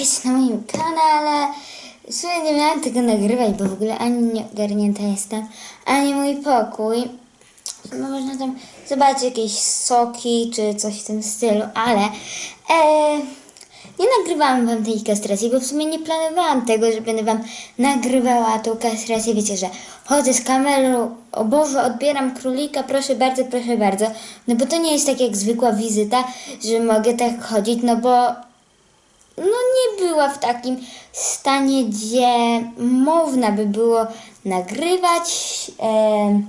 jest na moim kanale. W sumie nie miałam tego nagrywać, bo w ogóle ani nie ogarnięta jestem, ani mój pokój. Można tam zobaczyć jakieś soki czy coś w tym stylu, ale e, nie nagrywałam wam tej kastracji, bo w sumie nie planowałam tego, że będę wam nagrywała tą kastrację. Wiecie, że chodzę z kamerą, o Boże, odbieram królika, proszę bardzo, proszę bardzo. No bo to nie jest tak jak zwykła wizyta, że mogę tak chodzić, no bo no nie była w takim stanie, gdzie można by było nagrywać, em,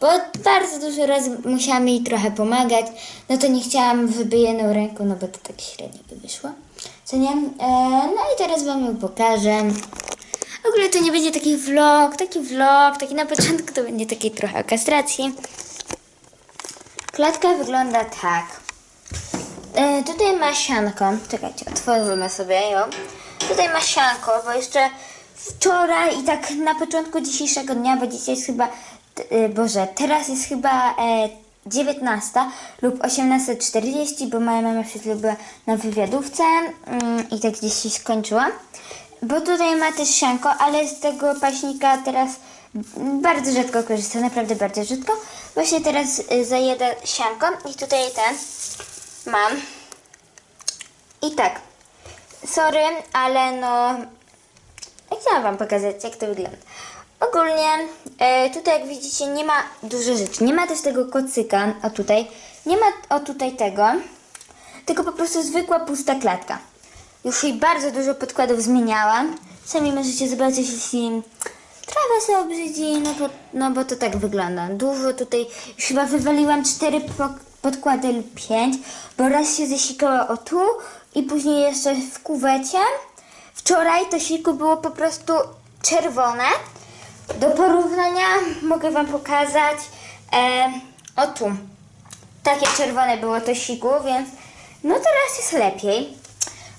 bo bardzo dużo razy musiałam jej trochę pomagać, no to nie chciałam żeby jedną ręką, no bo to tak średnio by wyszło, co nie? E, no i teraz wam ją pokażę. W ogóle to nie będzie taki vlog, taki vlog, taki na początku to będzie taki trochę o kastracji. Klatka wygląda tak. E, tutaj ma sianko. Czekajcie, otworzymy sobie ją. Tutaj ma sianko, bo jeszcze wczoraj i tak na początku dzisiejszego dnia, bo dzisiaj jest chyba, e, Boże, teraz jest chyba e, 19 lub 18.40, bo moja mama przed była na wywiadówce mm, i tak gdzieś się skończyła. Bo tutaj ma też sianko, ale z tego paśnika teraz bardzo rzadko korzystam, naprawdę bardzo rzadko. Właśnie teraz y, zajeda sianko i tutaj ten mam. I tak, sorry, ale no chciałam wam pokazać jak to wygląda. Ogólnie e, tutaj jak widzicie nie ma dużo rzeczy. Nie ma też tego kocyka, o tutaj. Nie ma o tutaj tego, tylko po prostu zwykła pusta klatka. Już jej bardzo dużo podkładów zmieniałam. Sami możecie zobaczyć, jeśli trawa się obrzydzi, no bo, no bo to tak wygląda. Dużo tutaj, już chyba wywaliłam cztery po- podkłady lub pięć, bo raz się zesikało o tu i później jeszcze w kuwecie. Wczoraj to siku było po prostu czerwone. Do porównania mogę Wam pokazać e, o tu. Takie czerwone było to siku, więc no teraz jest lepiej.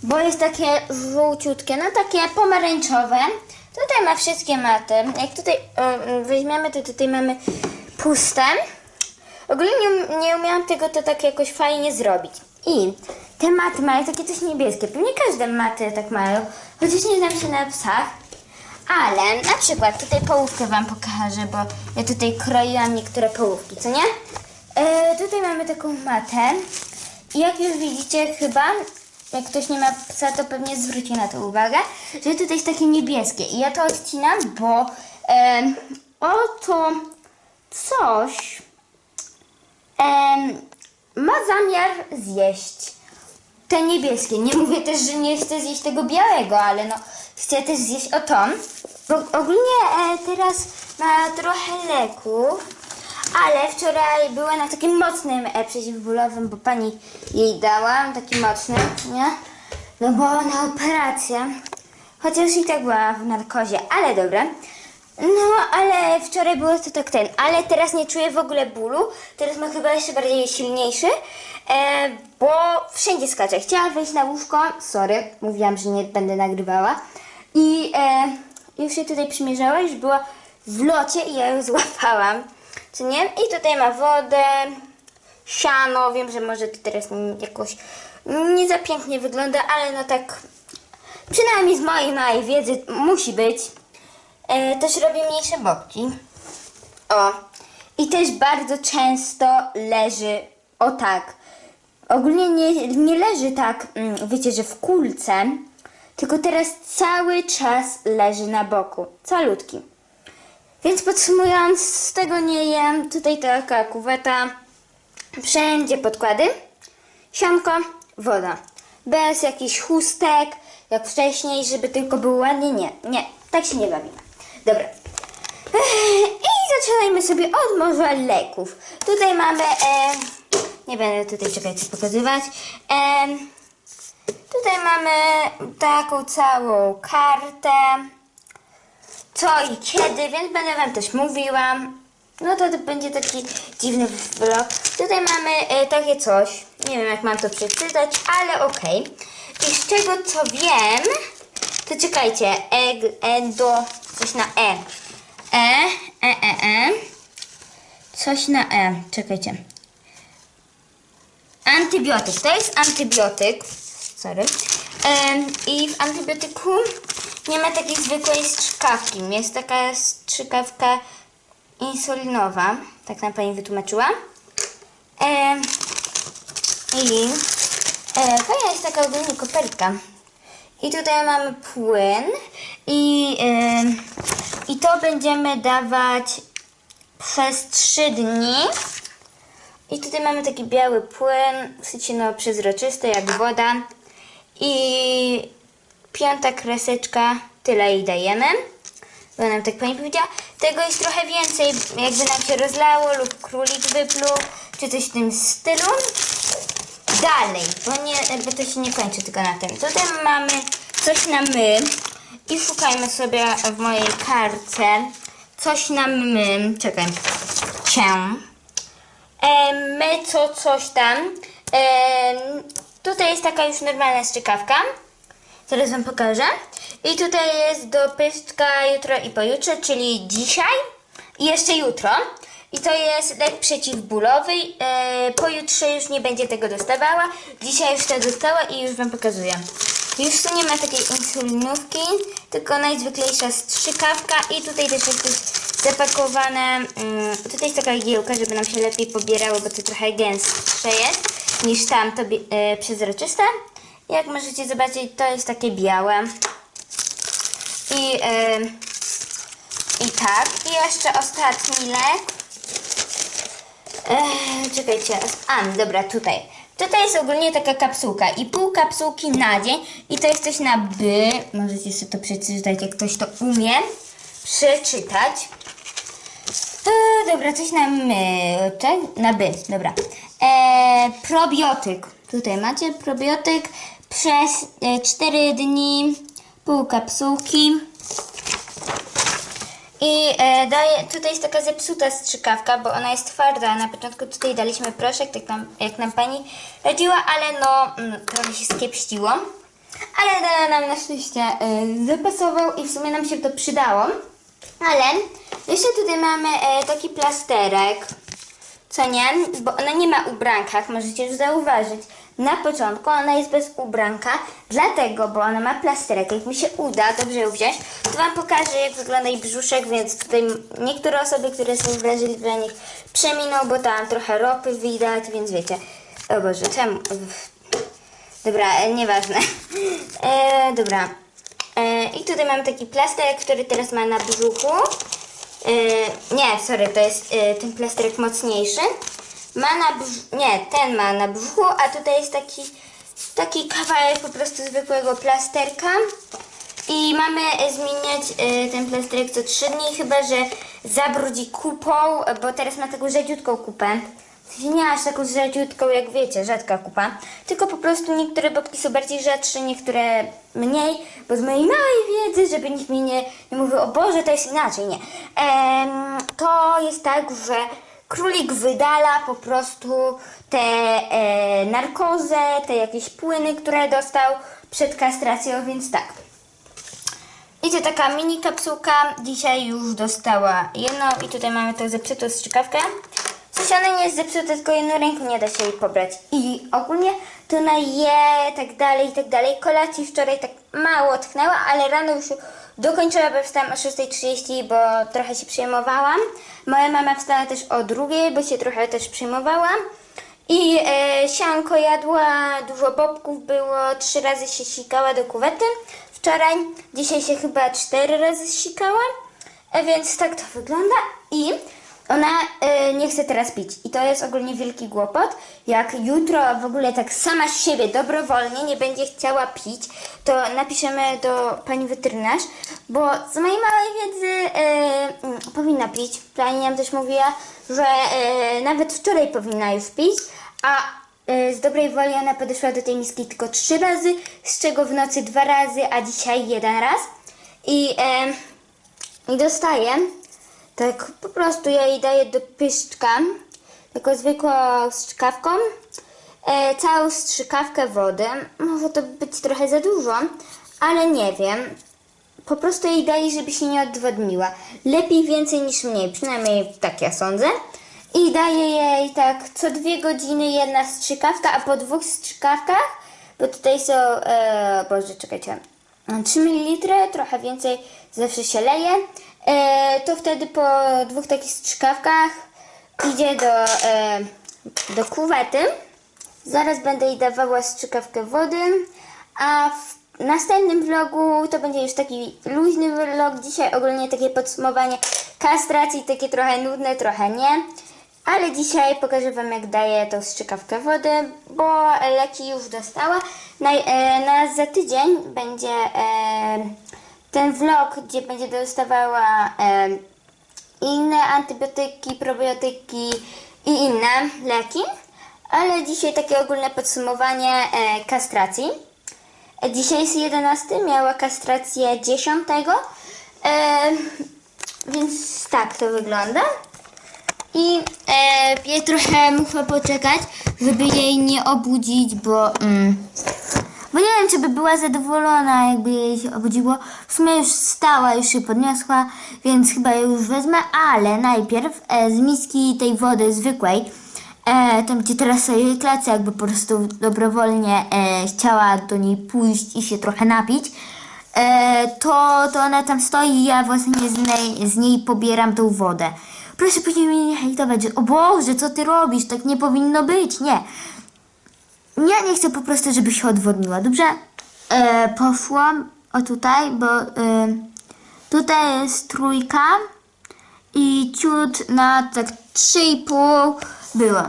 Bo jest takie żółciutkie, no takie pomarańczowe. Tutaj ma wszystkie maty. Jak tutaj e, weźmiemy, to tutaj mamy puste. Ogólnie nie, umiałam tego to tak jakoś fajnie zrobić. I te maty mają takie coś niebieskie. Pewnie każde maty tak mają, chociaż nie znam się na psach. Ale na przykład tutaj połówkę Wam pokażę, bo ja tutaj kroiłam niektóre połówki, co nie? E, tutaj mamy taką matę. I jak już widzicie chyba, jak ktoś nie ma psa, to pewnie zwróci na to uwagę, że tutaj jest takie niebieskie. I ja to odcinam, bo e, oto coś em, ma zamiar zjeść te niebieskie. Nie mówię też, że nie chcę zjeść tego białego, ale no chcę też zjeść o. Bo ogólnie e, teraz ma trochę leków, ale wczoraj była na takim mocnym e, przeciwbólowym, bo pani jej dała, taki mocny, nie? No bo na operację. Chociaż i tak była w narkozie, ale dobra. No, ale wczoraj było to tak ten, ale teraz nie czuję w ogóle bólu. Teraz ma chyba jeszcze bardziej silniejszy, e, bo wszędzie skacze. Chciała wejść na łóżko, sorry, mówiłam, że nie będę nagrywała. I e, już się tutaj przymierzała, już była w locie i ja ją złapałam. Co nie? I tutaj ma wodę, siano. Wiem, że może to teraz jakoś nie za pięknie wygląda, ale no tak przynajmniej z mojej małej wiedzy musi być. E, też robię mniejsze boki. O. I też bardzo często leży o tak. Ogólnie nie, nie leży tak, mm, wiecie, że w kulce, tylko teraz cały czas leży na boku. Calutki. Więc podsumując, z tego nie jem. Tutaj taka kuweta. Wszędzie podkłady. Sianko, woda. Bez jakichś chustek, jak wcześniej, żeby tylko było ładnie. Nie, nie, tak się nie bawimy. Dobra. I zaczynajmy sobie od może leków. Tutaj mamy, e, nie będę tutaj czekać pokazywać. E, tutaj mamy taką całą kartę co i kiedy, więc będę Wam też mówiła. No to, to będzie taki dziwny vlog. Tutaj mamy e, takie coś. Nie wiem, jak mam to przeczytać, ale okej. I z czego co wiem, to czekajcie. Eg, endo, coś na E. E, E, E, E. Coś na E. Czekajcie. Antybiotyk. To jest antybiotyk. Sorry. I w antybiotyku nie ma takiej zwykłej strzykawki. Jest taka strzykawka insulinowa, tak nam pani wytłumaczyła. I e, fajna jest taka ogólnie kopertka. I tutaj mamy płyn i, em, i to będziemy dawać przez 3 dni. I tutaj mamy taki biały płyn, w sensie no przezroczysty jak woda. I piąta kreseczka, tyle jej dajemy. Bo nam tak pani powiedziała. Tego jest trochę więcej, jakby nam się rozlało lub królik wypluł, czy coś w tym stylu. Dalej, bo, nie, bo to się nie kończy tylko na tym. Tutaj mamy coś na my i szukajmy sobie w mojej kartce coś na my. Czekaj. Cię. E, my co coś tam. E, tutaj jest taka już normalna strzykawka. Zaraz wam pokażę. I tutaj jest do jutro i pojutrze, czyli dzisiaj i jeszcze jutro. I to jest lek przeciwbólowy. E, pojutrze już nie będzie tego dostawała. Dzisiaj już to dostała i już wam pokazuję. Już tu nie ma takiej insulinówki, tylko najzwyklejsza strzykawka i tutaj też jest zapakowane. Mm, tutaj jest taka igiełka, żeby nam się lepiej pobierało, bo to trochę gęstsze jest niż tam to e, przezroczyste. Jak możecie zobaczyć, to jest takie białe. I, e, i tak. I jeszcze ostatni lek. Eee, czekajcie. A, dobra, tutaj. Tutaj jest ogólnie taka kapsułka i pół kapsułki na dzień i to jest coś na by. Możecie sobie to przeczytać, jak ktoś to umie przeczytać. Eee, dobra, coś na my, tak? Na by, dobra. Eee, probiotyk. Tutaj macie probiotyk przez e, 4 dni, pół kapsułki. I e, tutaj jest taka zepsuta strzykawka, bo ona jest twarda. Na początku tutaj daliśmy proszek, tak jak nam pani radziła, ale no mm, trochę się skiepściło. Ale dała nam na szczęście e, zapasował i w sumie nam się to przydało. Ale jeszcze tutaj mamy e, taki plasterek, co nie? Bo ona nie ma ubrankach, możecie już zauważyć. Na początku ona jest bez ubranka, dlatego, bo ona ma plasterek. Jak mi się uda dobrze ją wziąć, to Wam pokażę, jak wygląda jej brzuszek, więc tutaj niektóre osoby, które są wrażliwe, niech przeminą, bo tam trochę ropy widać, więc wiecie. O Boże, czemu? Dobra, e, nieważne. E, dobra. E, I tutaj mamy taki plasterek, który teraz ma na brzuchu. E, nie, sorry, to jest e, ten plasterek mocniejszy. Ma na brzuchu, nie, ten ma na brzuchu, a tutaj jest taki, taki kawałek po prostu zwykłego plasterka. I mamy zmieniać e, ten plasterek co 3 dni, chyba że zabrudzi kupą, bo teraz ma taką rzadziutką kupę. Nie aż taką rzadziutką, jak wiecie, rzadka kupa. Tylko po prostu niektóre babki są bardziej rzadsze, niektóre mniej, bo z mojej małej wiedzy, żeby nikt mi nie, nie mówił, o Boże, to jest inaczej, nie. Em, to jest tak, że królik wydala po prostu te e, narkozę, te jakieś płyny, które dostał przed kastracją, więc tak. I to taka mini kapsułka. Dzisiaj już dostała jedną i tutaj mamy tą zepsutą strzykawkę. Sensie ona nie jest zepsuta, tylko jedną ręką nie da się jej pobrać. I ogólnie to ona je, tak dalej, i tak dalej. Kolacji wczoraj tak mało tknęła, ale rano już dokończyła, bo wstałam o 6.30, bo trochę się przejmowałam. Moja mama wstała też o drugiej, bo się trochę też przejmowałam. I e, sianko jadła, dużo bobków było, trzy razy się sikała do kuwety wczoraj. Dzisiaj się chyba cztery razy sikała, e, więc tak to wygląda. I ona e, nie chce teraz pić. I to jest ogólnie wielki głopot. Jak jutro w ogóle tak sama z siebie dobrowolnie nie będzie chciała pić, to napiszemy do pani weterynarz, bo z mojej małej wiedzy e, mm, powinna pić. Pani nam też mówiła, że e, nawet wczoraj powinna już pić, a e, z dobrej woli ona podeszła do tej miski tylko trzy razy, z czego w nocy dwa razy, a dzisiaj jeden raz. I, e, i dostaję, tak po prostu ja jej daję do pyszczka, taką zwykłą strzykawką, e, całą strzykawkę wody. Może to być trochę za dużo, ale nie wiem. Po prostu jej daję, żeby się nie odwodniła. Lepiej więcej niż mniej, przynajmniej tak ja sądzę. I daję jej tak co dwie godziny jedna strzykawka, a po dwóch strzykawkach bo tutaj są, e, boże, czekajcie, 3 ml, trochę więcej zawsze się leje. E, to wtedy po dwóch takich strzykawkach idzie do, e, do kuwety. Zaraz będę jej dawała strzykawkę wody, a w następnym vlogu to będzie już taki luźny vlog. Dzisiaj ogólnie takie podsumowanie kastracji, takie trochę nudne, trochę nie. Ale dzisiaj pokażę Wam jak daję tą strzykawkę wody, bo leki już dostała. Na, e, na za tydzień będzie e, ten vlog, gdzie będzie dostawała e, inne antybiotyki, probiotyki i inne leki. Ale dzisiaj takie ogólne podsumowanie e, kastracji. Dzisiaj jest 11, miała kastrację 10. E, więc tak to wygląda. I e, trochę muszę poczekać, żeby jej nie obudzić, bo. Mm, bo nie wiem, czy by była zadowolona, jakby jej się obudziło. W sumie już stała, już się podniosła, więc chyba ją już wezmę, ale najpierw e, z miski tej wody zwykłej, e, tam gdzie teraz sobie klecę, jakby po prostu dobrowolnie e, chciała do niej pójść i się trochę napić, e, to, to ona tam stoi i ja właśnie z niej, z niej pobieram tą wodę. Proszę później mnie nie hejtować, że o Boże, co ty robisz, tak nie powinno być, nie. Ja nie chcę po prostu, żeby się odwodniła, dobrze? E, poszłam o tutaj, bo e, tutaj jest trójka i ciut na tak 3,5 było.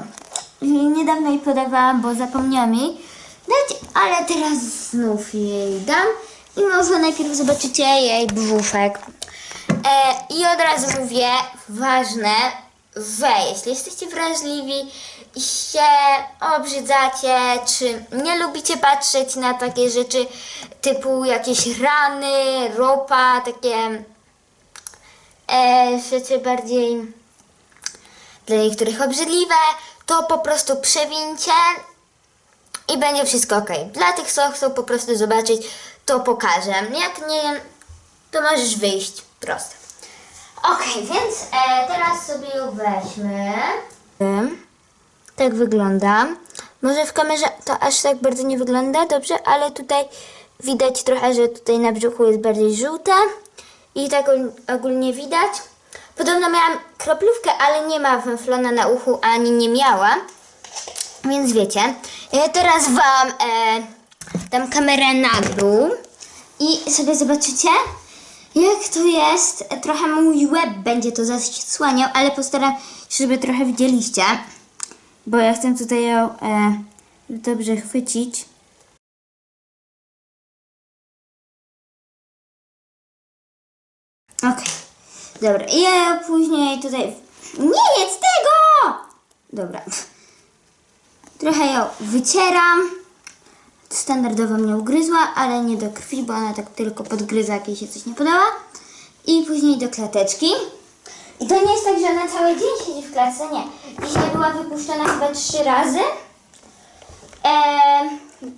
I niedawno jej podawałam, bo zapomniałam jej dać, ale teraz znów jej dam i może najpierw zobaczycie jej brzuszek. E, I od razu mówię, ważne, że jeśli jesteście wrażliwi się obrzydzacie, czy nie lubicie patrzeć na takie rzeczy typu jakieś rany, ropa, takie e, rzeczy bardziej dla niektórych obrzydliwe, to po prostu przewincie i będzie wszystko ok. Dla tych, co chcą po prostu zobaczyć, to pokażę. Jak nie, to możesz wyjść. Proste. Ok, więc e, teraz sobie weźmy. Tak wygląda. Może w kamerze to aż tak bardzo nie wygląda dobrze, ale tutaj widać trochę, że tutaj na brzuchu jest bardziej żółte i tak og- ogólnie widać. Podobno miałam kroplówkę, ale nie ma węflona na uchu, ani nie miała. Więc wiecie, ja teraz Wam e, dam kamerę na dół i sobie zobaczycie, jak to jest. Trochę mój łeb będzie to zasłaniał, ale postaram się, żeby trochę widzieliście, bo ja chcę tutaj ją e, dobrze chwycić. Okej, dobra. I ja później tutaj... Nie jedz tego! Dobra. Trochę ją wycieram. Standardowo mnie ugryzła, ale nie do krwi, bo ona tak tylko podgryza, jak jej się coś nie podoba. I później do klateczki. I to nie jest tak, że ona cały dzień siedzi w klatce, nie. Dzisiaj była wypuszczona chyba trzy razy. Eee,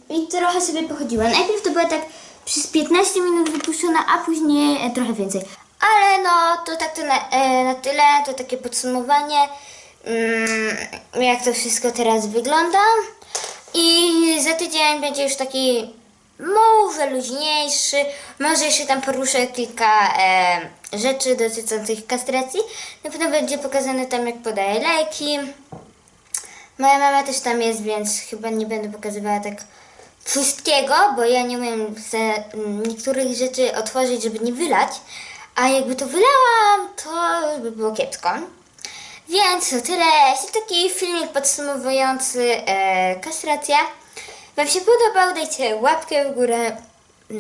I trochę sobie pochodziła. Najpierw to była tak przez 15 minut wypuszczona, a później e, trochę więcej. Ale no, to tak to na, e, na tyle, to takie podsumowanie, mm, jak to wszystko teraz wygląda. I za tydzień będzie już taki może luźniejszy, może jeszcze tam poruszę kilka e, rzeczy dotyczących kastracji. Na pewno będzie pokazane tam, jak podaję leki. Moja mama też tam jest, więc chyba nie będę pokazywała tak wszystkiego, bo ja nie umiem niektórych rzeczy otworzyć, żeby nie wylać. A jakby to wylałam, to by było kiepsko. Więc to tyle. Jest taki filmik podsumowujący e, kastrację. Wam się podobał, dajcie łapkę w górę.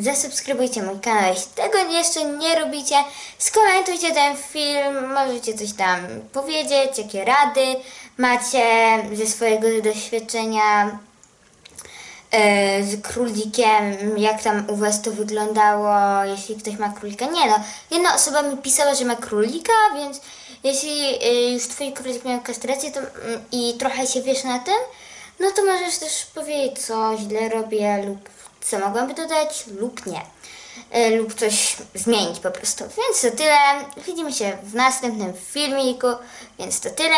Zasubskrybujcie mój kanał, jeśli tego jeszcze nie robicie. Skomentujcie ten film, możecie coś tam powiedzieć, jakie rady macie ze swojego doświadczenia e, z królikiem, jak tam u was to wyglądało, jeśli ktoś ma królika. Nie no, jedna osoba mi pisała, że ma królika, więc jeśli e, już twój królik miał kastrację to, mm, i trochę się wiesz na tym, no to możesz też powiedzieć, co źle robię lub co mogłabym dodać lub nie. E, lub coś zmienić po prostu. Więc to tyle. Widzimy się w następnym filmiku. Więc to tyle.